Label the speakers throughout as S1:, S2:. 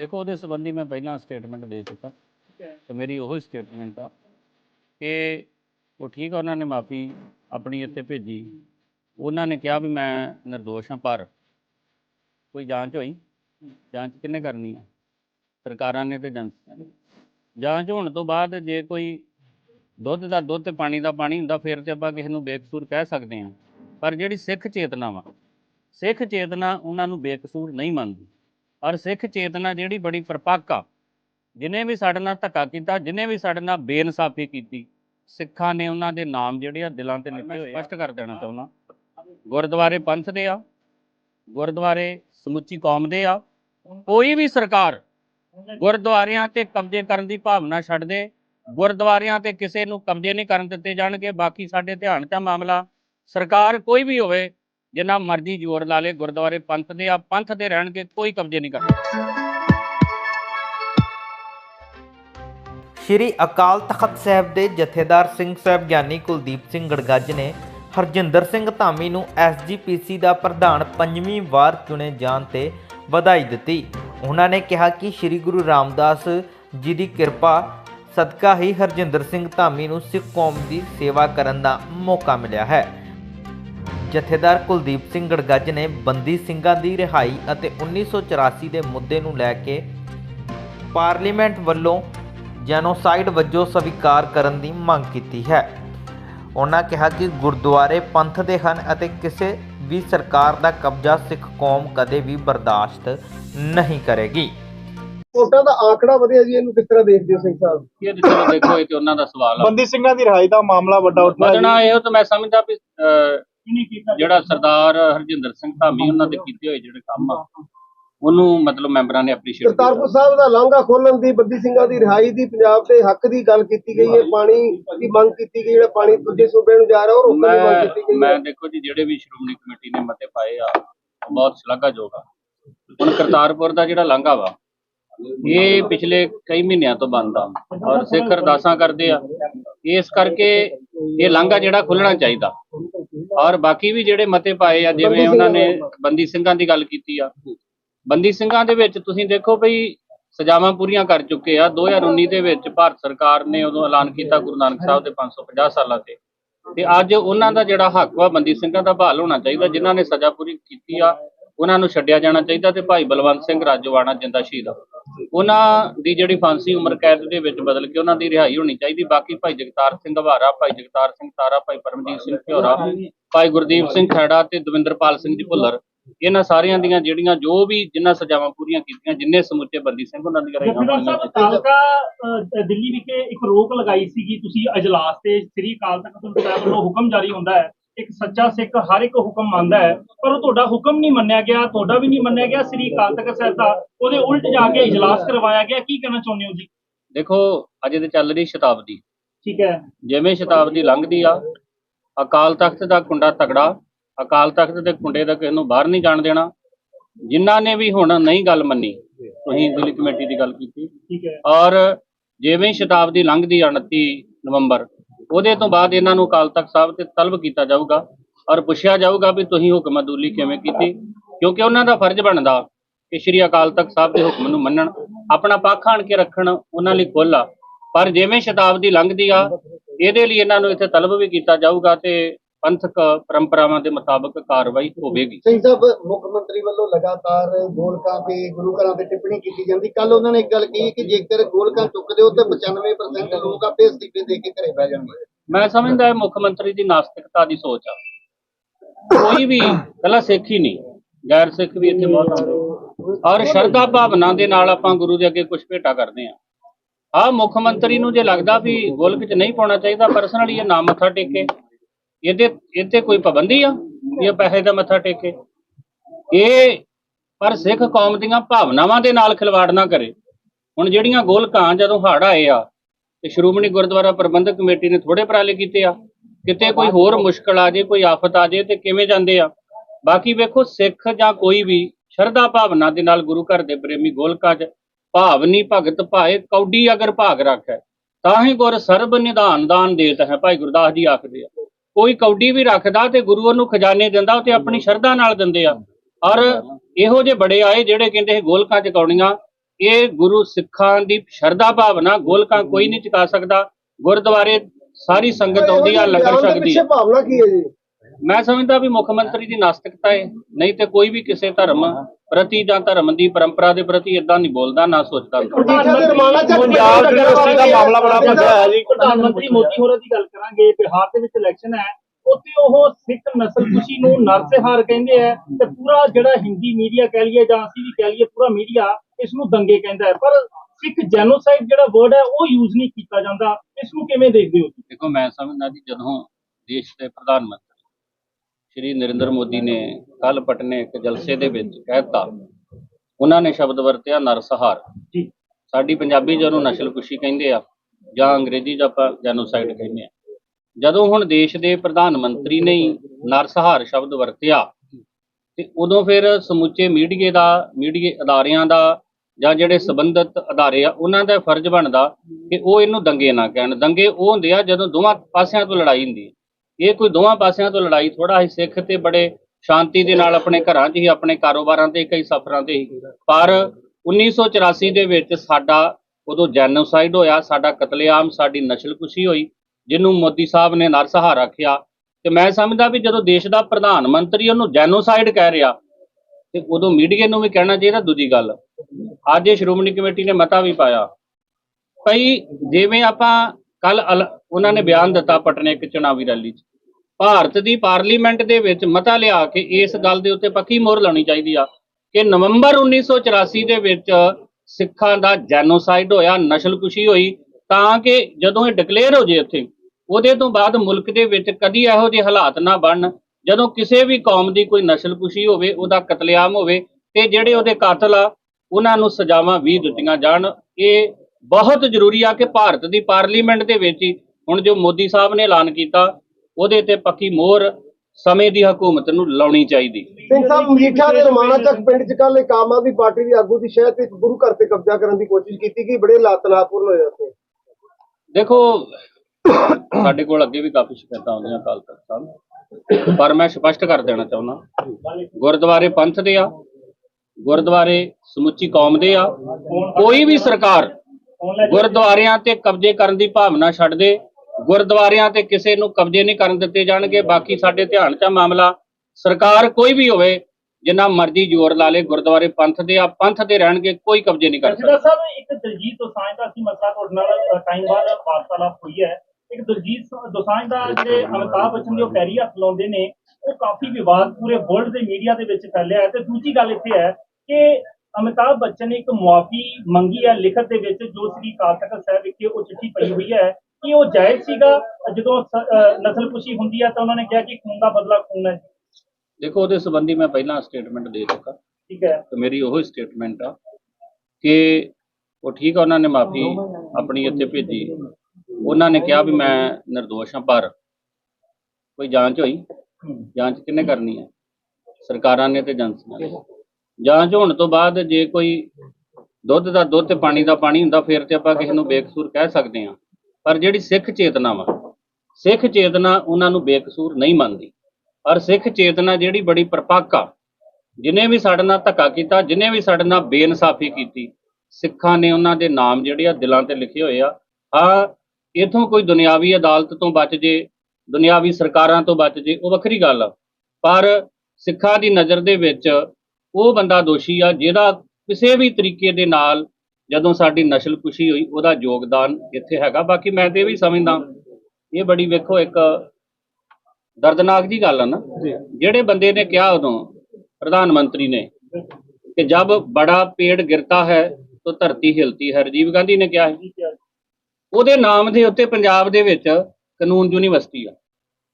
S1: ਦੇਖੋ ਉਹਦੇ ਸੰਬੰਧੀ ਮੈਂ ਪਹਿਲਾਂ ਸਟੇਟਮੈਂਟ ਦੇ ਚੁੱਕਾ। ਤੇ ਮੇਰੀ ਉਹੀ ਸਟੇਟਮੈਂਟ ਆ ਕਿ ਉਹ ਠੀਕ ਆ ਉਹਨਾਂ ਨੇ ਮਾਫੀ ਆਪਣੀ ਇੱਥੇ ਭੇਜੀ। ਉਹਨਾਂ ਨੇ ਕਿਹਾ ਵੀ ਮੈਂ ਨਿਰਦੋਸ਼ ਹਾਂ ਪਰ ਕੋਈ ਜਾਂਚ ਹੋਈ? ਜਾਂਚ ਕਿਹਨੇ ਕਰਨੀ ਆ? ਸਰਕਾਰਾਂ ਨੇ ਤੇ ਏਜੰਸੀਆਂ ਨੇ। ਜਾਂਚ ਹੋਣ ਤੋਂ ਬਾਅਦ ਜੇ ਕੋਈ ਦੁੱਧ ਦਾ ਦੁੱਧ ਤੇ ਪਾਣੀ ਦਾ ਪਾਣੀ ਹੁੰਦਾ ਫਿਰ ਤੇ ਆਪਾਂ ਕਿਸੇ ਨੂੰ ਬੇਕਸੂਰ ਕਹਿ ਸਕਦੇ ਹਾਂ ਪਰ ਜਿਹੜੀ ਸਿੱਖ ਚੇਤਨਾ ਵਾ ਸਿੱਖ ਚੇਤਨਾ ਉਹਨਾਂ ਨੂੰ ਬੇਕਸੂਰ ਨਹੀਂ ਮੰਨਦੀ। ਔਰ ਸਿੱਖ ਚੇਤਨਾ ਜਿਹੜੀ ਬੜੀ ਪਰਪੱਕ ਆ ਜਿਨੇ ਵੀ ਸਾਡੇ ਨਾਲ ਧੱਕਾ ਕੀਤਾ ਜਿਨੇ ਵੀ ਸਾਡੇ ਨਾਲ ਬੇਇਨਸਾਫੀ ਕੀਤੀ ਸਿੱਖਾਂ ਨੇ ਉਹਨਾਂ ਦੇ ਨਾਮ ਜਿਹੜੇ ਆ ਦਿਲਾਂ ਤੇ ਲਿਖੇ ਹੋਏ ਆ। ਸਪਸ਼ਟ ਕਰ ਦੇਣਾ ਚਾਹੁੰਦਾ। ਗੁਰਦੁਆਰੇ ਪੰਥ ਦੇ ਆ ਗੁਰਦੁਆਰੇ ਸਮੁੱਚੀ ਕੌਮ ਦੇ ਆ ਕੋਈ ਵੀ ਸਰਕਾਰ ਗੁਰਦੁਆਰਿਆਂ ਤੇ ਕਬਜ਼ੇ ਕਰਨ ਦੀ ਭਾਵਨਾ ਛੱਡ ਦੇ ਗੁਰਦੁਆਰਿਆਂ ਤੇ ਕਿਸੇ ਨੂੰ ਕਬਜ਼ੇ ਨਹੀਂ ਕਰਨ ਦਿੱਤੇ ਜਾਣਗੇ ਬਾਕੀ ਸਾਡੇ ਧਿਆਨ 'ਚ ਮਾਮਲਾ ਸਰਕਾਰ ਕੋਈ ਵੀ ਹੋਵੇ ਜਿੰਨਾ ਮਰਜ਼ੀ ਜ਼ੋਰ ਲਾ ਲੇ ਗੁਰਦੁਆਰੇ ਪੰਥ ਦੇ ਆ, ਪੰਥ ਦੇ ਰਹਿਣਗੇ, ਕੋਈ ਕਬਜ਼ੇ ਨਹੀਂ ਕਰਨਾ।
S2: ਸ਼੍ਰੀ ਅਕਾਲ ਤਖਤ ਸਾਹਿਬ ਦੇ ਜਥੇਦਾਰ ਸਿੰਘ ਸਾਹਿਬ ਗਿਆਨੀ ਕੁਲਦੀਪ ਸਿੰਘ ਗੜਗੱਜ ਨੇ ਹਰਜਿੰਦਰ ਸਿੰਘ ਧਾਮੀ ਨੂੰ ਐਸਜੀਪੀਸੀ ਦਾ ਪ੍ਰਧਾਨ ਪੰਜਵੀਂ ਵਾਰ ਚੁਣੇ ਜਾਣ ਤੇ ਵਧਾਈ ਦਿੱਤੀ। ਉਹਨਾਂ ਨੇ ਕਿਹਾ ਕਿ ਸ਼੍ਰੀ ਗੁਰੂ ਰਾਮਦਾਸ ਜੀ ਦੀ ਕਿਰਪਾ ਸਦਕਾ ਹੀ ਹਰਜਿੰਦਰ ਸਿੰਘ ਧਾਮੀ ਨੂੰ ਸਿੱਖ ਕੌਮ ਦੀ ਸੇਵਾ ਕਰਨ ਦਾ ਮੌਕਾ ਮਿਲਿਆ ਹੈ। ਜਥੇਦਾਰ ਕੁਲਦੀਪ ਸਿੰਘ ਗੜਗੱਜ ਨੇ ਬੰਦੀ ਸਿੰਘਾਂ ਦੀ ਰਿਹਾਈ ਅਤੇ 1984 ਦੇ ਮੁੱਦੇ ਨੂੰ ਲੈ ਕੇ ਪਾਰਲੀਮੈਂਟ ਵੱਲੋਂ ਜੈਨੋਸਾਈਡ ਵਜੋਂ ਸਵੀਕਾਰ ਕਰਨ ਦੀ ਮੰਗ ਕੀਤੀ ਹੈ। ਉਹਨਾਂ ਕਿਹਾ ਕਿ ਗੁਰਦੁਆਰੇ ਪੰਥ ਦੇ ਹਨ ਅਤੇ ਕਿਸੇ ਵੀ ਸਰਕਾਰ ਦਾ ਕਬਜ਼ਾ ਸਿੱਖ ਕੌਮ ਕਦੇ ਵੀ ਬਰਦਾਸ਼ਤ ਨਹੀਂ ਕਰੇਗੀ।
S3: ਵੋਟਾਂ ਦਾ ਆંકੜਾ ਵਧਿਆ ਜੀ ਇਹਨੂੰ ਕਿਸ ਤਰ੍ਹਾਂ ਦੇਖਦੇ ਹੋ ਸਿੰਘ ਸਾਹਿਬ?
S1: ਇਹ ਦੇਖੋ ਇਹ ਤੇ ਉਹਨਾਂ ਦਾ ਸਵਾਲ ਆ।
S3: ਬੰਦੀ ਸਿੰਘਾਂ ਦੀ ਰਿਹਾਈ ਦਾ ਮਾਮਲਾ ਵੱਡਾ
S1: ਵਧਣਾ ਇਹੋ ਤਾਂ ਮੈਂ ਸਮਝਦਾ ਵੀ ਜਿਹੜਾ ਸਰਦਾਰ ਹਰਜਿੰਦਰ ਸਿੰਘ ਧਾਮੀ ਉਹਨਾਂ ਦੇ ਕੀਤੇ ਹੋਏ ਜਿਹੜੇ ਕੰਮ ਆ ਉਹਨੂੰ ਮਤਲਬ ਮੈਂਬਰਾਂ ਨੇ ਐਪਰੀਸ਼ੀਏਟ
S3: ਕਰਤਾਰਪੁਰ ਸਾਹਿਬ ਦਾ ਲਾਂਘਾ ਖੋਲਣ ਦੀ ਬੰਦੀ ਸਿੰਘਾਂ ਦੀ ਰਿਹਾਈ ਦੀ ਪੰਜਾਬ ਦੇ ਹੱਕ ਦੀ ਗੱਲ ਕੀਤੀ ਗਈ ਹੈ ਪਾਣੀ ਦੀ ਮੰਗ ਕੀਤੀ ਗਈ ਜਿਹੜਾ ਪਾਣੀ ਦੂਜੇ ਸੂਬੇ ਨੂੰ ਜਾ ਰਿਹਾ ਉਹ ਰੋਕਣ ਦੀ ਮੰਗ ਕੀਤੀ ਗਈ
S1: ਮੈਂ ਦੇਖੋ ਜੀ ਜਿਹੜੇ ਵੀ ਸ਼੍ਰੋਮਣੀ ਕਮੇਟੀ ਨੇ ਮਤੇ ਪਾਏ ਆ ਉਹ ਬਹੁਤ ਸ਼ਲਾਘਾਯੋਗ ਆ। ਹੁਣ ਕਰਤਾਰਪੁਰ ਦਾ ਜਿਹੜਾ ਲਾਂਘਾ ਵਾ ਇਹ ਪਿਛਲੇ ਕਈ ਮਹੀਨਿਆਂ ਤੋਂ ਬੰਦ ਆ ਔਰ ਸਿੱਖ ਅਰਦਾਸਾਂ ਕਰਦੇ ਆ। ਇਸ ਕਰਕੇ ਇਹ ਲਾਂਘਾ ਜਿਹੜਾ ਖੁੱਲਣਾ ਚਾਹੀਦਾ। ਔਰ ਬਾਕੀ ਵੀ ਜਿਹੜੇ ਮਤੇ ਪਾਏ ਆ ਜਿਵੇਂ ਉਹਨਾਂ ਨੇ ਬੰਦੀ ਸਿੰਘਾਂ ਦੀ ਗੱਲ ਕੀਤੀ ਆ। ਬੰਦੀ ਸਿੰਘਾਂ ਦੇ ਵਿੱਚ ਤੁਸੀਂ ਦੇਖੋ ਭਈ ਸਜ਼ਾਵਾਂ ਪੂਰੀਆਂ ਕਰ ਚੁੱਕੇ ਆ। 2019 ਦੇ ਵਿੱਚ ਭਾਰਤ ਸਰਕਾਰ ਨੇ ਉਦੋਂ ਐਲਾਨ ਕੀਤਾ ਗੁਰੂ ਨਾਨਕ ਸਾਹਿਬ ਦੇ 550 ਸਾਲਾਂ ਤੇ। ਤੇ ਅੱਜ ਉਹਨਾਂ ਦਾ ਜਿਹੜਾ ਹੱਕ ਵਾ ਬੰਦੀ ਸਿੰਘਾਂ ਦਾ ਬਹਾਲ ਹੋਣਾ ਚਾਹੀਦਾ ਜਿਨ੍ਹਾਂ ਨੇ ਸਜ਼ਾ ਪੂਰੀ ਕੀਤੀ ਆ। ਉਹਨਾਂ ਨੂੰ ਛੱਡਿਆ ਜਾਣਾ ਚਾਹੀਦਾ ਤੇ ਭਾਈ ਬਲਵੰਤ ਸਿੰਘ ਰਾਜੋਆਣਾ ਜਿੰਦਾ ਸ਼ਹੀਦ ਉਹਨਾਂ ਦੀ ਜਿਹੜੀ ਫਾਂਸੀ ਉਮਰ ਕੈਦ ਦੇ ਵਿੱਚ ਬਦਲ ਕੇ ਉਹਨਾਂ ਦੀ ਰਿਹਾਈ ਹੋਣੀ ਚਾਹੀਦੀ। ਬਾਕੀ ਭਾਈ ਜਗਤਾਰ ਸਿੰਘ ਹਵਾਰਾ, ਭਾਈ ਜਗਤਾਰ ਸਿੰਘ ਤਾਰਾ, ਭਾਈ ਪਰਮਜੀਤ ਸਿੰਘ ਭਿਓਰਾ, ਭਾਈ ਗੁਰਦੀਪ ਸਿੰਘ ਖੈੜਾ ਤੇ ਦਵਿੰਦਰਪਾਲ ਸਿੰਘ ਜੀ ਭੁੱਲਰ, ਇਹਨਾਂ ਸਾਰਿਆਂ ਦੀਆਂ ਜਿਹੜੀਆਂ ਜੋ ਵੀ ਜਿਨ੍ਹਾਂ ਸਜ਼ਾਵਾਂ ਪੂਰੀਆਂ ਕੀਤੀਆਂ, ਜਿੰਨੇ ਸਮੁੱਚੇ ਬੰਦੀ ਸਿੰਘ ਉਹਨਾਂ ਦੀਆਂ ਰਿਹਾਈਆਂ
S4: ਜਥੇਦਾਰ ਦਿੱਲੀ ਵਿਖੇ ਇੱਕ ਰੋਕ ਲਗਾਈ ਸੀਗੀ, ਤੁਸੀਂ ਅਜਲਾਸ ਤੇ ਸ੍ਰੀ ਅਕਾਲ ਤਖਤ ਸਾਹਿਬ ਵੱਲੋਂ ਹੁਕਮ ਜਾਰੀ ਹੁੰਦਾ ਹੈ। ਇੱਕ ਸੱਚਾ ਸਿੱਖ ਹਰ ਇੱਕ ਹੁਕਮ ਮੰਨਦਾ ਹੈ ਪਰ ਉਹ ਤੁਹਾਡਾ ਹੁਕਮ ਨਹੀਂ ਮੰਨਿਆ ਗਿਆ ਤੁਹਾਡਾ ਵੀ ਨਹੀਂ ਮੰਨਿਆ ਗਿਆ ਸ੍ਰੀ ਅਕਾਲ ਤਖਤ ਸਾਹਿਬ ਦਾ ਉਹਦੇ ਉਲਟ ਜਾ ਕੇ ਇਜਲਾਸ ਕਰਵਾਇਆ ਗਿਆ ਕੀ ਕਹਿਣਾ ਚਾਹੁੰਦੇ ਹੋ ਜੀ?
S1: ਦੇਖੋ ਅਜੇ ਤੇ ਚੱਲ ਰਹੀ ਸ਼ਤਾਬਦੀ।
S4: ਠੀਕ ਹੈ।
S1: ਜਿਵੇਂ ਸ਼ਤਾਬਦੀ ਲੰਘਦੀ ਆ ਅਕਾਲ ਤਖਤ ਦਾ ਕੁੰਡਾ ਤਗੜਾ ਅਕਾਲ ਤਖਤ ਦੇ ਕੁੰਡੇ ਦਾ ਕਿਸੇ ਨੂੰ ਬਾਹਰ ਨਹੀਂ ਜਾਣ ਦੇਣਾ। ਜਿਨ੍ਹਾਂ ਨੇ ਵੀ ਹੁਣ ਨਹੀਂ ਗੱਲ ਮੰਨੀ ਤੁਸੀਂ ਦਿੱਲੀ ਕਮੇਟੀ ਦੀ ਗੱਲ ਕੀਤੀ।
S4: ਠੀਕ ਹੈ।
S1: ਔਰ ਜਿਵੇਂ ਸ਼ਤਾਬਦੀ ਲੰਘਦੀ ਆ 29 ਨਵੰਬਰ ਉਹਦੇ ਤੋਂ ਬਾਅਦ ਇਹਨਾਂ ਨੂੰ ਅਕਾਲ ਤਖਤ ਸਾਹਿਬ ਤੇ ਤਲਬ ਕੀਤਾ ਜਾਊਗਾ ਔਰ ਪੁੱਛਿਆ ਜਾਊਗਾ ਵੀ ਤੁਸੀਂ ਹੁਕਮ ਅਦੂਲੀ ਕਿਵੇਂ ਕੀਤੀ? ਕਿਉਂਕਿ ਉਹਨਾਂ ਦਾ ਫਰਜ਼ ਬਣਦਾ ਕਿ ਸ਼੍ਰੀ ਅਕਾਲ ਤਖਤ ਸਾਹਿਬ ਦੇ ਹੁਕਮ ਨੂੰ ਮੰਨਣ, ਆਪਣਾ ਪੱਖ ਆਣ ਕੇ ਰੱਖਣ ਉਹਨਾਂ ਲਈ ਖੁੱਲ੍ਹ ਆ। ਪਰ ਜਿਵੇਂ ਸ਼ਤਾਬਦੀ ਲੰਘਦੀ ਆ, ਇਹਦੇ ਲਈ ਇਹਨਾਂ ਨੂੰ ਇੱਥੇ ਤਲਬ ਵੀ ਕੀਤਾ ਜਾਊਗਾ ਤੇ ਪੰਥਕ ਪਰੰਪਰਾਵਾਂ ਦੇ ਮੁਤਾਬਕ ਕਾਰਵਾਈ ਹੋਵੇਗੀ।
S3: ਸਿੰਘ ਸਾਹਿਬ ਮੁੱਖ ਮੰਤਰੀ ਵੱਲੋਂ ਲਗਾਤਾਰ ਗੋਲਕਾਂ ਤੇ ਗੁਰੂ ਘਰਾਂ ਤੇ ਟਿੱਪਣੀ ਕੀਤੀ ਜਾਂਦੀ। ਕੱਲ ਉਹਨਾਂ ਨੇ ਇੱਕ ਗੱਲ ਕਹੀ ਕਿ ਜੇਕਰ ਗੋਲਕਾਂ ਚੁੱਕਦੇ ਹੋ ਤਾਂ 95% ਲੋਕ ਆਪੇ ਅਸਤੀਫੇ ਦੇ ਕੇ ਘਰੇ ਬਹਿ ਜਾਣਗੇ।
S1: ਮੈਂ ਸਮਝਦਾ ਇਹ ਮੁੱਖ ਮੰਤਰੀ ਦੀ ਨਾਸਤਿਕਤਾ ਦੀ ਸੋਚ ਆ। ਕੋਈ ਵੀ ਕੱਲਾ ਸਿੱਖ ਹੀ ਨਹੀਂ ਗੈਰ ਸਿੱਖ ਵੀ ਇੱਥੇ ਬਹੁਤ ਆਉਂਦੇ ਔਰ ਸ਼ਰਧਾ ਭਾਵਨਾ ਦੇ ਨਾਲ ਆਪਾਂ ਗੁਰੂ ਦੇ ਅੱਗੇ ਕੁਝ ਭੇਟਾ ਕਰਦੇ ਆ ਆ ਮੁੱਖ ਮੰਤਰੀ ਨੂੰ ਜੇ ਲੱਗਦਾ ਵੀ ਗੁਲਕ 'ਚ ਨਹੀਂ ਪਾਉਣਾ ਚਾਹੀਦਾ ਪਰਸਨਲੀ ਇਹ ਨਾ ਮੱਥਾ ਟੇਕੇ। ਇਹਦੇ ਇੱਥੇ ਕੋਈ ਪਾਬੰਦੀ ਆ ਇਹ ਪੈਸੇ ਦਾ ਮੱਥਾ ਟੇਕੇ ਇਹ ਪਰ ਸਿੱਖ ਕੌਮ ਦੀਆਂ ਭਾਵਨਾਵਾਂ ਦੇ ਨਾਲ ਖਿਲਵਾੜ ਨਾ ਕਰੇ। ਹੁਣ ਜਿਹੜੀਆਂ ਗੋਲਕਾਂ ਜਦੋਂ ਹੜ ਆਏ ਆ, ਤੇ ਸ਼੍ਰੋਮਣੀ ਗੁਰਦੁਆਰਾ ਪ੍ਰਬੰਧਕ ਕਮੇਟੀ ਨੇ ਥੋੜੇ ਉਪਰਾਲੇ ਕੀਤੇ ਆ, ਕਿਤੇ ਕੋਈ ਹੋਰ ਮੁਸ਼ਕਲ ਆ ਜੇ, ਕੋਈ ਆਫਤ ਆ ਜੇ, ਤੇ ਕਿਵੇਂ ਜਾਂਦੇ ਆ? ਬਾਕੀ ਵੇਖੋ, ਸਿੱਖ ਜਾਂ ਕੋਈ ਵੀ ਸ਼ਰਧਾ ਭਾਵਨਾ ਦੇ ਨਾਲ ਗੁਰੂ ਘਰ ਦੇ ਪ੍ਰੇਮੀ ਗੋਲਕਾਂ 'ਚ ਭਾਵਨੀ ਭਗਤ ਭਾਏ, ਕੌਡੀ ਅਗਰ ਭਾਗ ਰੱਖੈ, ਤਾਂ ਹੀ ਗੁਰ ਸਰਬ ਨਿਧਾਨ ਦਾਨ ਦੇਤ ਹੈ। ਭਾਈ ਗੁਰਦਾਸ ਜੀ ਆਖਦੇ ਆ। ਕੋਈ ਕੌਡੀ ਵੀ ਰੱਖਦਾ ਤੇ ਗੁਰੂ ਉਹਨੂੰ ਖਜ਼ਾਨੇ ਦਿੰਦਾ ਤੇ ਆਪਣੀ ਸ਼ਰਧਾ ਨਾਲ ਦਿੰਦੇ ਆ। ਔਰ ਇਹੋ ਜਿਹੇ ਬੜੇ ਆਏ ਜਿਹੜੇ ਕਹਿੰਦੇ ਇਹ ਗੋਲਕਾਂ ਚ ਕੌੜੀਆਂ ਇਹ ਗੁਰੂ ਸਿੱਖਾਂ ਦੀ ਸ਼ਰਧਾ ਭਾਵਨਾ ਗੋਲਕਾਂ ਕੋਈ ਨਹੀਂ ਚੁਕਾ ਸਕਦਾ। ਗੁਰਦੁਆਰੇ ਸਾਰੀ ਸੰਗਤ ਆਉਂਦੀ ਆ ਲੰਗਰ ਛਕਦੀ ਆ।
S3: ਭਾਵਨਾ ਕੀ ਹੈ ਜੀ?
S1: ਮੈਂ ਸਮਝਦਾ ਵੀ ਮੁੱਖ ਮੰਤਰੀ ਦੀ ਨਾਸਤਿਕਤਾ ਹੈ ਨਹੀਂ ਤੇ ਕੋਈ ਵੀ ਕਿਸੇ ਧਰਮ ਪ੍ਰਤੀ ਜਾਂ ਧਰਮ ਦੀ ਪਰੰਪਰਾ ਦੇ ਪ੍ਰਤੀ ਇਦਾਂ ਨਹੀਂ ਬੋਲਦਾ ਨਾ ਸੋਚਦਾ।
S5: ਪੰਜਾਬ ਯੂਨੀਵਰਸਿਟੀ ਦਾ ਮਾਮਲਾ ਬੜਾ ਵੱਡਾ ਹੈ ਜੀ।
S4: ਪ੍ਰਧਾਨ ਮੰਤਰੀ ਮੋਦੀ ਹੋਰਾਂ ਦੀ ਗੱਲ ਕਰਾਂਗੇ ਬਿਹਾਰ ਦੇ ਵਿੱਚ ਇਲੈਕਸ਼ਨ ਹੈ ਉੱਥੇ ਉਹ ਸਿੱਖ ਨਸਲਕੁਸ਼ੀ ਨੂੰ ਨਰਸਿਹਾਰ ਕਹਿੰਦੇ ਆ ਤੇ ਪੂਰਾ ਜਿਹੜਾ ਹਿੰਦੀ ਮੀਡੀਆ ਕਹਿ ਲਈਏ ਜਾਂ ਅਸੀਂ ਵੀ ਕਹਿ ਲਈਏ ਪੂਰਾ ਮੀਡੀਆ ਇਸ ਨੂੰ ਦੰਗੇ ਕਹਿੰਦਾ ਹੈ। ਪਰ ਸਿੱਖ ਜੈਨੋਸਾਈਡ ਜਿਹੜਾ ਵਰਡ ਹੈ ਉਹ ਯੂਜ਼ ਨਹੀਂ ਕੀਤਾ ਜਾਂਦਾ। ਇਸ ਨੂੰ ਕਿਵੇਂ ਦੇਖਦੇ ਹੋ
S1: ਦੇਖੋ ਮੈਂ ਸਮਝਦਾ ਕਿ ਜਦੋਂ ਦੇਸ਼ ਦੇ ਪ੍ਰਧਾਨ ਮੰਤਰੀ ਸ਼੍ਰੀ ਨਰਿੰਦਰ ਮੋਦੀ ਨੇ ਕੱਲ ਪਟਨੇ ਇੱਕ ਜਲਸੇ ਦੇ ਵਿੱਚ ਕਹਿਤਾ ਉਹਨਾਂ ਨੇ ਸ਼ਬਦ ਵਰਤਿਆ ਨਰਸਹਾਰ
S4: ਜੀ।
S1: ਸਾਡੀ ਪੰਜਾਬੀ 'ਚ ਉਹਨੂੰ ਨਸਲਕੁਸ਼ੀ ਕਹਿੰਦੇ ਆ ਜਾਂ ਅੰਗਰੇਜ਼ੀ 'ਚ ਆਪਾਂ ਜੈਨੋਸਾਈਡ ਕਹਿੰਦੇ ਆ। ਜਦੋਂ ਹੁਣ ਦੇਸ਼ ਦੇ ਪ੍ਰਧਾਨ ਮੰਤਰੀ ਨੇ ਨਰਸਹਾਰ ਸ਼ਬਦ ਵਰਤਿਆ ਤੇ ਉਦੋਂ ਫਿਰ ਸਮੁੱਚੇ ਮੀਡੀਏ ਦਾ ਮੀਡੀਆ ਅਦਾਰਿਆਂ ਦਾ ਜਾਂ ਜਿਹੜੇ ਸਬੰਧਤ ਅਦਾਰੇ ਆ ਉਹਨਾਂ ਦਾ ਫਰਜ਼ ਬਣਦਾ ਕਿ ਉਹ ਇਹਨੂੰ ਦੰਗੇ ਨਾ ਕਹਿਣ। ਦੰਗੇ ਉਹ ਹੁੰਦੇ ਆ ਜਦੋਂ ਦੋਵਾਂ ਪਾਸਿਆਂ ਤੋਂ ਲੜਾਈ ਹੁੰਦੀ ਹੈ ਇਹ ਕੋਈ ਦੋਵਾਂ ਪਾਸਿਆਂ ਤੋਂ ਲੜਾਈ ਥੋੜਾ ਹੀ ਸਿੱਖ ਤੇ ਬੜੇ ਸ਼ਾਂਤੀ ਦੇ ਨਾਲ ਆਪਣੇ ਘਰਾਂ 'ਚ ਹੀ, ਆਪਣੇ ਕਾਰੋਬਾਰਾਂ ਤੇ, ਕਈ ਸਫ਼ਰਾਂ ਤੇ ਹੀ। ਪਰ 1984 ਦੇ ਵਿੱਚ ਸਾਡਾ ਉਦੋਂ ਜੈਨੋਸਾਈਡ ਹੋਇਆ, ਸਾਡਾ ਕਤਲੇਆਮ, ਸਾਡੀ ਨਸਲਕੁਸ਼ੀ ਹੋਈ, ਜਿਹਨੂੰ ਮੋਦੀ ਸਾਹਿਬ ਨੇ ਨਰਸਹਾਰ ਆਖਿਆ। ਤੇ ਮੈਂ ਸਮਝਦਾ ਵੀ ਜਦੋਂ ਦੇਸ਼ ਦਾ ਪ੍ਰਧਾਨ ਮੰਤਰੀ ਉਹਨੂੰ ਜੈਨੋਸਾਈਡ ਕਹਿ ਰਿਹਾ, ਤੇ ਉਦੋਂ ਮੀਡੀਆ ਨੂੰ ਵੀ ਕਹਿਣਾ ਚਾਹੀਦਾ ਦੂਜੀ ਗੱਲ। ਅੱਜ ਇਹ ਸ਼੍ਰੋਮਣੀ ਕਮੇਟੀ ਨੇ ਮਤਾ ਵੀ ਪਾਇਆ। ਭਈ ਜਿਵੇਂ ਆਪਾਂ ਕੱਲ ਉਹਨਾਂ ਨੇ ਬਿਆਨ ਦਿੱਤਾ ਪਟਨੇ ਇੱਕ ਚੁਣਾਵੀ ਰੈਲੀ 'ਚ। ਭਾਰਤ ਦੀ ਪਾਰਲੀਮੈਂਟ ਦੇ ਵਿੱਚ ਮਤਾ ਲਿਆ ਕੇ ਇਸ ਗੱਲ ਦੇ ਉੱਤੇ ਪੱਕੀ ਮੋਹਰ ਲਾਉਣੀ ਚਾਹੀਦੀ ਆ ਕਿ ਨਵੰਬਰ 1984 ਦੇ ਵਿੱਚ ਸਿੱਖਾਂ ਦਾ ਜੈਨੋਸਾਈਡ ਹੋਇਆ, ਨਸਲਕੁਸ਼ੀ ਹੋਈ, ਤਾਂ ਕਿ ਜਦੋਂ ਇਹ ਡਿਕਲੇਅਰ ਹੋ ਜੇ ਉੱਥੇ, ਉਹਦੇ ਤੋਂ ਬਾਅਦ ਮੁਲਕ ਦੇ ਵਿੱਚ ਕਦੀ ਇਹੋ ਜਿਹੇ ਹਾਲਾਤ ਨਾ ਬਣਨ, ਜਦੋਂ ਕਿਸੇ ਵੀ ਕੌਮ ਦੀ ਕੋਈ ਨਸਲਕੁਸ਼ੀ ਹੋਵੇ, ਉਹਦਾ ਕਤਲੇਆਮ ਹੋਵੇ ਤੇ ਜਿਹੜੇ ਉਹਦੇ ਕਾਤਲ ਆ, ਉਹਨਾਂ ਨੂੰ ਸਜ਼ਾਵਾਂ ਵੀ ਦਿੱਤੀਆਂ ਜਾਣ। ਇਹ ਬਹੁਤ ਜ਼ਰੂਰੀ ਆ ਕਿ ਭਾਰਤ ਦੀ ਪਾਰਲੀਮੈਂਟ ਦੇ ਵਿੱਚ ਹੀ ਹੁਣ ਜੋ ਮੋਦੀ ਸਾਹਿਬ ਨੇ ਐਲਾਨ ਕੀਤਾ ਉਹਦੇ ਤੇ ਪੱਕੀ ਮੋਹਰ ਸਮੇਂ ਦੀ ਹਕੂਮਤ ਨੂੰ ਲਾਉਣੀ ਚਾਹੀਦੀ।
S3: ਸਿੰਘ ਸਾਹਿਬ ਮਜੀਠਾ ਦੇ ਰਮਾਣਾ ਚੱਕ ਪਿੰਡ ਚ ਕੱਲ ਇੱਕ ਆਮ ਆਦਮੀ ਪਾਰਟੀ ਦੀ ਆਗੂ ਦੀ ਸ਼ਹਿਰ ਵਿੱਚ ਗੁਰੂ ਘਰ ਤੇ ਕਬਜ਼ਾ ਕਰਨ ਦੀ ਕੋਸ਼ਿਸ਼ ਕੀਤੀ ਗਈ ਬੜੇ ਲਾਤਨਾਪੂਰਨ ਹੋਏ ਉੱਥੇ।
S1: ਦੇਖੋ ਸਾਡੇ ਕੋਲ ਅੱਗੇ ਵੀ ਕਾਫੀ ਸ਼ਿਕਾਇਤਾਂ ਆਉਂਦੀਆਂ ਅਕਾਲ ਤਖਤ ਸਾਹਿਬ ਪਰ ਮੈਂ ਸਪਸ਼ਟ ਕਰ ਦੇਣਾ ਚਾਹੁੰਦਾ ਗੁਰਦੁਆਰੇ ਪੰਥ ਦੇ ਆ ਗੁਰਦੁਆਰੇ ਸਮੁੱਚੀ ਕੌਮ ਦੇ ਆ ਕੋਈ ਵੀ ਸਰਕਾਰ ਗੁਰਦੁਆਰਿਆਂ ਤੇ ਕਬਜ਼ੇ ਕਰਨ ਦੀ ਭਾਵਨਾ ਛੱਡ ਦੇ ਗੁਰਦੁਆਰਿਆਂ ਤੇ ਕਿਸੇ ਨੂੰ ਕਬਜ਼ੇ ਨਹੀਂ ਕਰਨ ਦਿੱਤੇ ਜਾਣਗੇ। ਬਾਕੀ ਸਾਡੇ ਧਿਆਨ 'ਚ ਮਾਮਲਾ। ਸਰਕਾਰ ਕੋਈ ਵੀ ਹੋਵੇ ਜਿੰਨਾ ਮਰਜ਼ੀ ਜ਼ੋਰ ਲਾ ਲੇ ਗੁਰਦੁਆਰੇ ਪੰਥ ਦੇ ਆ ਪੰਥ ਦੇ ਰਹਿਣਗੇ ਕੋਈ ਕਬਜ਼ੇ ਨਹੀਂ ਕਰ ਸਕਦਾ।
S4: ਸਾਹਿਬ ਇੱਕ ਦਲਜੀਤ ਦੋਸਾਂਝ ਦਾ ਅਸੀਂ ਮਸਲਾ ਤੁਹਾਡੇ ਨਾਲ ਟਾਈਮ ਬਾਅਦ ਵਾਰਤਾਲਾਪ ਹੋਈ ਹੈ। ਇੱਕ ਦਲਜੀਤ ਦੋਸਾਂਝ ਦਾ ਜਿਹੜੇ ਅਮਿਤਾਭ ਬੱਚਨ ਦੇ ਉਹ ਪੈਰੀ ਹੱਥ ਲਾਉਂਦੇ ਨੇ ਉਹ ਕਾਫੀ ਵਿਵਾਦ ਪੂਰੇ ਵਰਲਡ ਦੇ ਮੀਡੀਆ ਦੇ ਵਿੱਚ ਫੈਲਿਆ ਹੈ। ਤੇ ਦੂਜੀ ਗੱਲ ਇੱਥੇ ਹੈ ਕਿ ਅਮਿਤਾਭ ਬੱਚਨ ਨੇ ਇੱਕ ਮੁਆਫੀ ਮੰਗੀ ਹੈ ਲਿਖਤ ਦੇ ਵਿੱਚ ਜੋ ਸ੍ਰੀ ਅਕਾਲ ਤਖਤ ਸਾਹਿਬ ਵਿਖੇ ਉਹ ਚਿੱਠੀ ਪਈ ਹੋਈ ਹੈ। ਕਿ ਉਹ ਜਾਇਜ਼ ਸੀਗਾ? ਜਦੋਂ ਨਸਲਕੁਸ਼ੀ ਹੁੰਦੀ ਹੈ ਤਾਂ ਉਹਨਾਂ ਨੇ ਕਿਹਾ ਕਿ ਖੂਨ ਦਾ ਬਦਲਾ ਖੂਨ ਹੈ
S1: ਦੇਖੋ ਉਹਦੇ ਸੰਬੰਧੀ ਮੈਂ ਪਹਿਲਾਂ ਸਟੇਟਮੈਂਟ ਦੇ ਚੁੱਕਾ।
S4: ਠੀਕ ਹੈ।
S1: ਤੇ ਮੇਰੀ ਉਹੀ ਸਟੇਟਮੈਂਟ ਆ ਕਿ ਉਹ ਠੀਕ ਆ ਉਹਨਾਂ ਨੇ ਮਾਫੀ ਆਪਣੀ ਇੱਥੇ ਭੇਜੀ। ਉਹਨਾਂ ਨੇ ਕਿਹਾ ਵੀ ਮੈਂ નિર્ਦੋਸ਼ ਹਾਂ ਪਰ ਕੋਈ ਜਾਂਚ ਹੋਈ? ਜਾਂਚ ਕਿਹਨੇ ਕਰਨੀ ਹੈ? ਸਰਕਾਰਾਂ ਨੇ ਤੇ ਏਜੰਸੀਆਂ ਨੇ। ਜਾਂਚ ਹੋਣ ਤੋਂ ਬਾਅਦ ਜੇ ਕੋਈ ਦੁੱਧ ਦਾ ਦੁੱਧ ਤੇ ਪਾਣੀ ਦਾ ਪਾਣੀ ਹੁੰਦਾ ਫਿਰ ਤੇ ਆਪਾਂ ਕਿਸੇ ਨੂੰ ਬੇਕਸੂਰ ਕਹਿ ਸਕਦੇ ਹਾਂ। ਪਰ ਜਿਹੜੀ ਸਿੱਖ ਚੇਤਨਾ ਵਾ, ਸਿੱਖ ਚੇਤਨਾ ਉਹਨਾਂ ਨੂੰ ਬੇਕਸੂਰ ਨਹੀਂ ਮੰਨਦੀ। ਔਰ ਸਿੱਖ ਚੇਤਨਾ ਜਿਹੜੀ ਬੜੀ ਪਰਪੱਕ ਆ ਜਿਨੇ ਵੀ ਸਾਡੇ ਨਾਲ ਧੱਕਾ ਕੀਤਾ, ਜਿਨੇ ਵੀ ਸਾਡੇ ਨਾਲ ਬੇਇਨਸਾਫੀ ਕੀਤੀ, ਸਿੱਖਾਂ ਨੇ ਉਹਨਾਂ ਦੇ ਨਾਮ ਜਿਹੜੇ ਆ ਦਿਲਾਂ ਤੇ ਲਿਖੇ ਹੋਏ ਆ। ਹਾਂ ਇਥੋਂ ਕੋਈ ਦੁਨਿਆਵੀ ਅਦਾਲਤ ਤੋਂ ਬਚ ਜੇ, ਦੁਨਿਆਵੀ ਸਰਕਾਰਾਂ ਤੋਂ ਬਚ ਜੇ, ਉਹ ਵੱਖਰੀ ਗੱਲ ਆ। ਪਰ ਸਿੱਖਾਂ ਦੀ ਨਜ਼ਰ ਦੇ ਵਿੱਚ ਉਹ ਬੰਦਾ ਦੋਸ਼ੀ ਆ, ਜਿਹਦਾ ਕਿਸੇ ਵੀ ਤਰੀਕੇ ਦੇ ਨਾਲ ਜਦੋਂ ਸਾਡੀ ਨਸਲਕੁਸ਼ੀ ਹੋਈ ਉਹਦਾ ਯੋਗਦਾਨ ਇੱਥੇ ਹੈਗਾ। ਬਾਕੀ ਮੈਂ ਤੇ ਇਹ ਵੀ ਸਮਝਦਾ ਇਹ ਬੜੀ ਵੇਖੋ ਇੱਕ ਦਰਦਨਾਕ ਜੀ ਗੱਲ ਆ ਨਾ। ਜਿਹੜੇ ਬੰਦੇ ਨੇ ਕਿਹਾ ਉਦੋਂ ਪ੍ਰਧਾਨ ਮੰਤਰੀ ਨੇ ਕਿ ਜਬ ਬੜਾ ਪੇੜ ਗਿਰਤਾ ਹੈ ਤਾਂ ਧਰਤੀ ਹਿਲਤੀ ਹੈ। ਰਾਜੀਵ ਗਾਂਧੀ ਨੇ ਕਿਹਾ ਉਹਦੇ ਨਾਮ ਦੇ ਉੱਤੇ ਪੰਜਾਬ ਦੇ ਵਿੱਚ ਕਾਨੂੰਨ ਯੂਨੀਵਰਸਿਟੀ ਆ।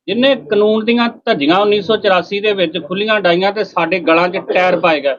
S1: ਜਿਨੇ ਕਾਨੂੰਨ ਦੀਆਂ ਧੱਜੀਆਂ 1984 ਦੇ ਵਿੱਚ ਖੁੱਲੀਆਂ ਡਾਈਆਂ ਤੇ ਸਾਡੇ ਗਲਾਂ 'ਚ ਟਾਇਰ ਪਾਏ ਗਏ।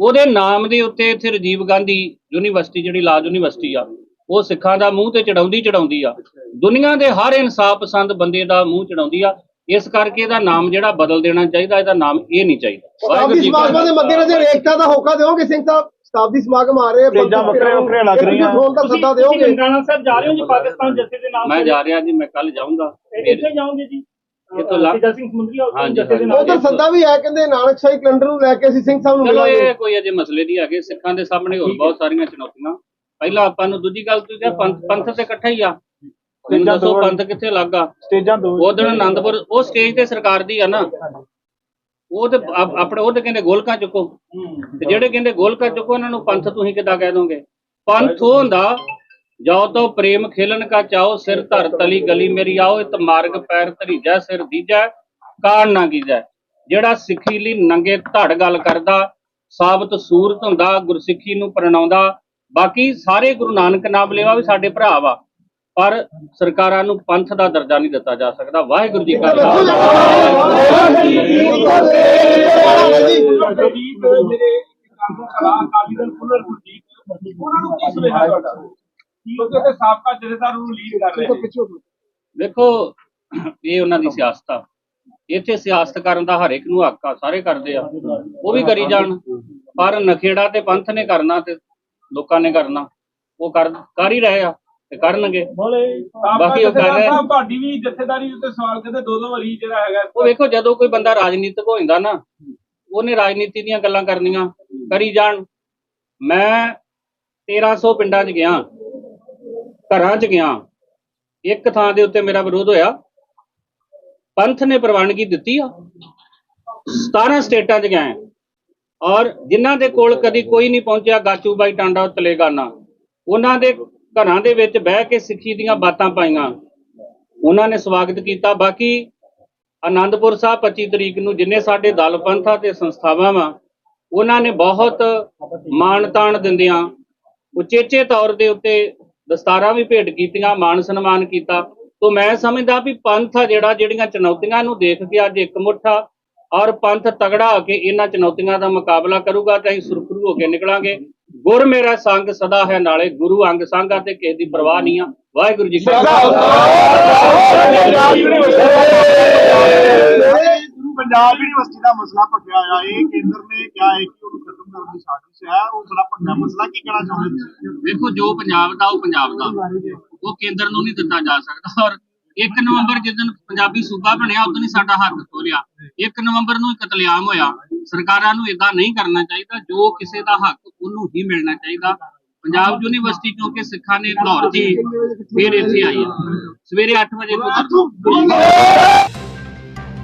S1: ਉਹਦੇ ਨਾਮ ਦੇ ਉੱਤੇ ਇੱਥੇ ਰਾਜੀਵ ਗਾਂਧੀ ਯੂਨੀਵਰਸਿਟੀ ਜਿਹੜੀ ਲਾਜ ਯੂਨੀਵਰਸਿਟੀ ਆ ਉਹ ਸਿੱਖਾਂ ਦਾ ਮੂੰਹ ਤੇ ਚੜਾਉਂਦੀ ਚੜਾਉਂਦੀ ਆ। ਦੁਨੀਆ ਦੇ ਹਰ ਇਨਸਾਫ ਪਸੰਦ ਬੰਦੇ ਦਾ ਮੂੰਹ ਚੜਾਉਂਦੀ ਆ। ਇਸ ਕਰਕੇ ਇਹਦਾ ਨਾਮ ਜਿਹੜਾ ਬਦਲ ਦੇਣਾ ਚਾਹੀਦਾ ਇਹਦਾ ਨਾਮ ਇਹ ਨਹੀਂ ਚਾਹੀਦਾ।
S3: ਸ਼ਤਾਬਦੀ
S1: ਜੀ ਕਾ
S3: ਸਮਾਗਮਾਂ ਦੇ ਮੱਦੇਨਜ਼ਰ ਏਕਤਾ ਦਾ ਹੋਕਾ ਦਿਓਗੇ ਸਿੰਘ ਸਾਹਿਬ ਸ਼ਤਾਬਦੀ ਸਮਾਗਮ ਆ ਰਹੇ ਆ
S5: ਸਟੇਜਾਂ ਵੱਖਰੀਆਂ ਵੱਖਰੀਆਂ ਲੱਗ ਰਹੀਆਂ।
S3: ਹੋਣ ਦਾ
S4: ਤੁਸੀਂ
S3: ਸੱਦਾ
S4: ਤੁਸੀਂ
S3: ਦਿਓਗੇ?
S4: ਨਨਕਾਣਾ ਸਾਹਿਬ ਜਾ ਰਹੇ ਹੋ ਜੀ ਪਾਕਿਸਤਾਨ ਜੱਥੇ ਦੇ ਨਾਲ
S1: ਮੈਂ ਜਾ ਰਿਹਾ ਜੀ ਮੈਂ ਕੱਲ ਜਾਊਂਗਾ।
S4: ਇੱਥੇ ਜਾਓਗੇ ਜੀ?
S1: ਇਹ ਤੋਂ ਲਾ-
S4: ਤੇਜਾ ਸਿੰਘ ਸਮੁੰਦਰੀ ਔਰ
S1: ਹਾਂਜੀ,
S4: ਜੱਥੇ ਦੇ। ਨਾਲ
S3: ਉਧਰ ਸੱਦਾ ਵੀ ਹੈ ਕਹਿੰਦੇ ਨਾਨਕਸ਼ਾਹੀ ਕੈਲੰਡਰ ਨੂੰ ਲੈ ਕੇ ਅਸੀਂ ਸਿੰਘ ਸਾਹਿਬ ਨੂੰ
S1: ਚਲੋ
S3: ਮਿਲਾਂਗੇ।
S1: ਇਹ ਕੋਈ ਅਜੇ ਮਸਲੇ ਨਹੀਂ ਹੈਗੇ। ਸਿੱਖਾਂ ਦੇ ਸਾਹਮਣੇ ਹੋਰ ਬਹੁਤ ਸਾਰੀਆਂ ਚੁਣੌਤੀਆਂ। ਪਹਿਲਾਂ ਆਪਾਂ ਨੂੰ ਦੂਜੀ ਗੱਲ ਤੁਸੀਂ ਕਿਹਾ ਪੰਥ ਪੰਥ ਤੇ ਇਕੱਠਾ ਹੀ ਆ। ਮੈਨੂੰ ਦੱਸੋ ਪੰਥ ਕਿੱਥੇ ਲੱਗਾ
S5: ਸਟੇਜਾਂ ਦੋ।
S1: ਉਹ ਦਿਨ ਆਨੰਦਪੁਰ ਉਹ ਸਟੇਜ ਤੇ ਸਰਕਾਰ ਦੀ ਆ ਨਾ। ਉਹ ਤੇ ਆਪ- ਆਪਣੇ ਉਹ ਤੇ ਕਹਿੰਦੇ ਗੋਲਕਾਂ ਚੁੱਕੋ। ਤੇ ਜਿਹੜੇ ਕਹਿੰਦੇ ਗੋਲਕਾਂ ਚੁੱਕੋ ਉਹਨਾਂ ਨੂੰ ਪੰਥ ਤੁਸੀਂ ਕਿੱਦਾਂ ਕਹਿ ਦੋਗੇ? ਪੰਥ ਉਹ ਹੁੰਦਾ ਜਾਓ ਤੋ ਪ੍ਰੇਮ ਖੇਲਣ ਕਾ ਚਾਓ ਸਿਰ ਧਰ ਤਲੀ ਗਲੀ ਮੇਰੀ ਆਓ, ਇਤ ਮਾਰਗ ਪੈਰ ਧਰੀਜੈ, ਸਿਰ ਦੀਜੈ, ਕਾਣ ਨਾ ਕੀਜੈ ਜਿਹੜਾ ਸਿੱਖੀ ਲਈ ਨੰਗੇ ਧੜ ਗੱਲ ਕਰਦਾ, ਸਾਬਤ ਸੂਰਤ ਹੁੰਦਾ, ਗੁਰਸਿੱਖੀ ਨੂੰ ਪ੍ਰਣਾਉਂਦਾ। ਬਾਕੀ ਸਾਰੇ ਗੁਰੂ ਨਾਨਕ ਨਾਮ ਲੈਵਾ ਵੀ ਸਾਡੇ ਭਰਾ ਵਾ। ਪਰ ਸਰਕਾਰਾਂ ਨੂੰ ਪੰਥ ਦਾ ਦਰਜਾ ਨਹੀਂ ਦਿੱਤਾ ਜਾ ਸਕਦਾ। ਵਾਹਿਗੁਰੂ ਜੀ ਕਾ ਖਾਲਸਾ।
S4: ਉਹਦੇ ਸਾਬਕਾ ਜਥੇਦਾਰ ਨੂੰ ਲੀਡ ਕਰ ਰਹੇ ਨੇ।
S1: ਦੇਖੋ ਇਹ ਉਹਨਾਂ ਦੀ ਸਿਆਸਤ ਆ। ਇੱਥੇ ਸਿਆਸਤ ਕਰਨ ਦਾ ਹਰ ਇੱਕ ਨੂੰ ਹੱਕ ਆ ਸਾਰੇ ਕਰਦੇ ਆ। ਉਹ ਵੀ ਕਰੀ ਜਾਣ। ਪਰ ਨਖੇੜਾ ਤੇ ਪੰਥ ਨੇ ਕਰਨਾ ਤੇ ਲੋਕਾਂ ਨੇ ਕਰਨਾ। ਉਹ ਕਰ ਕਰ ਹੀ ਰਹੇ ਆ ਤੇ ਕਰਨਗੇ। ਬਾਕੀ ਉਹ ਕਰ ਰਹੇ।
S4: ਤੁਹਾਡੀ ਵੀ ਜਥੇਦਾਰੀ ਉੱਤੇ ਸਵਾਲ ਕਰਦੇ ਦੋ ਦੋ ਵਾਰੀ ਜਿਹੜਾ ਹੈਗਾ
S1: ਉਹ ਵੇਖੋ ਜਦੋਂ ਕੋਈ ਬੰਦਾ ਰਾਜਨੀਤਿਕ ਹੋ ਜਾਂਦਾ ਨਾ ਉਹਨੇ ਰਾਜਨੀਤੀ ਦੀਆਂ ਗੱਲਾਂ ਕਰਨੀਆਂ ਕਰੀ ਜਾਣ। ਮੈਂ 1300 ਪਿੰਡਾਂ 'ਚ ਗਿਆ। ਘਰਾਂ 'ਚ ਗਿਆ। ਇੱਕ ਥਾਂ ਦੇ ਉੱਤੇ ਮੇਰਾ ਵਿਰੋਧ ਹੋਇਆ। ਪੰਥ ਨੇ ਪ੍ਰਵਾਨਗੀ ਦਿੱਤੀ ਆ। 17 ਸਟੇਟਾਂ 'ਚ ਗਿਆ। ਔਰ ਜਿਨ੍ਹਾਂ ਦੇ ਕੋਲ ਕਦੀ ਕੋਈ ਨਹੀਂ ਪਹੁੰਚਿਆ, ਗਾਚੂ ਬਾਈ ਟਾਂਡਾ ਤਲੇਗਾਨਾ। ਉਹਨਾਂ ਦੇ ਘਰਾਂ ਦੇ ਵਿੱਚ ਬਹਿ ਕੇ ਸਿੱਖੀ ਦੀਆਂ ਬਾਤਾਂ ਪਾਈਆਂ। ਉਹਨਾਂ ਨੇ ਸਵਾਗਤ ਕੀਤਾ। ਬਾਕੀ ਆਨੰਦਪੁਰ ਸਾਹਿਬ 25 ਤਰੀਕ ਨੂੰ ਜਿੰਨੇ ਸਾਡੇ ਦਲ ਪੰਥਾਂ ਤੇ ਸੰਸਥਾਵਾਂ ਵਾ, ਉਹਨਾਂ ਨੇ ਬਹੁਤ ਮਾਣ ਤਾਣ ਦਿੰਦਿਆਂ ਉਚੇਚੇ ਤੌਰ ਦੇ ਉੱਤੇ ਦਸਤਾਰਾਂ ਵੀ ਭੇਟ ਕੀਤੀਆਂ ਮਾਣ ਸਨਮਾਨ ਕੀਤਾ। ਤੋਂ ਮੈਂ ਸਮਝਦਾ ਵੀ ਪੰਥ ਆ ਜਿਹੜਾ ਜਿਹੜੀਆਂ ਚੁਣੌਤੀਆਂ ਨੂੰ ਦੇਖ ਕੇ ਅੱਜ ਇੱਕ ਮੁੱਠਾ ਔਰ ਪੰਥ ਤਗੜਾ ਹੋ ਕੇ ਇਹਨਾਂ ਚੁਣੌਤੀਆਂ ਦਾ ਮੁਕਾਬਲਾ ਕਰੂਗਾ ਤਾਂ ਅਸੀਂ ਸੁਰਖਰੂ ਹੋ ਕੇ ਨਿਕਲਾਂਗੇ। ਗੁਰ ਮੇਰਾ ਸੰਗ ਸਦਾ ਹੈ ਨਾਲੇ ਗੁਰੂ ਅੰਗ ਸੰਗਾ ਤੇ ਕਿਸੇ ਦੀ ਪਰਵਾਹ ਨਹੀਂ ਆ। ਵਾਹਿਗੁਰੂ ਜੀ ਕਾ
S5: ਪੰਜਾਬ ਯੂਨੀਵਰਸਿਟੀ ਦਾ ਮਸਲਾ ਭੱਜਿਆ ਆ ਇਹ ਕੇਂਦਰ ਨੇ ਕਿਹਾ ਹੈ ਕਿ ਉਹਨੂੰ ਖਤਮ ਕਰਨ ਦੀ ਸਾਜ਼ਿਸ਼ ਹੈ। ਉਹ ਬੜਾ ਵੱਡਾ ਮਸਲਾ ਕੀ ਕਹਿਣਾ ਚਾਹੁੰਦੇ ਤੁਸੀਂ?
S1: ਵੇਖੋ ਜੋ ਪੰਜਾਬ ਦਾ ਉਹ ਪੰਜਾਬ ਦਾ। ਉਹ ਕੇਂਦਰ ਨੂੰ ਨਹੀਂ ਦਿੱਤਾ ਜਾ ਸਕਦਾ। ਔਰ 1 ਨਵੰਬਰ ਜਿੱਦਨ ਪੰਜਾਬੀ ਸੂਬਾ ਬਣਿਆ ਉਦੋਂ ਹੀ ਸਾਡਾ ਹੱਕ ਖੋਲਿਆ। 1 ਨਵੰਬਰ ਨੂੰ ਹੀ ਕਤਲੇਆਮ ਹੋਇਆ। ਸਰਕਾਰਾਂ ਨੂੰ ਇਦਾਂ ਨਹੀਂ ਕਰਨਾ ਚਾਹੀਦਾ। ਜੋ ਕਿਸੇ ਦਾ ਹੱਕ ਉਹਨੂੰ ਹੀ ਮਿਲਣਾ ਚਾਹੀਦਾ। ਪੰਜਾਬ ਯੂਨੀਵਰਸਿਟੀ ਕਿਉਂਕਿ ਸਿੱਖਾਂ ਨੇ ਲਾਹੌਰ ਦੀ ਫਿਰ ਇੱਥੇ ਆਈ ਸਵੇਰੇ 8 ਵਜੇ ਤੋਂ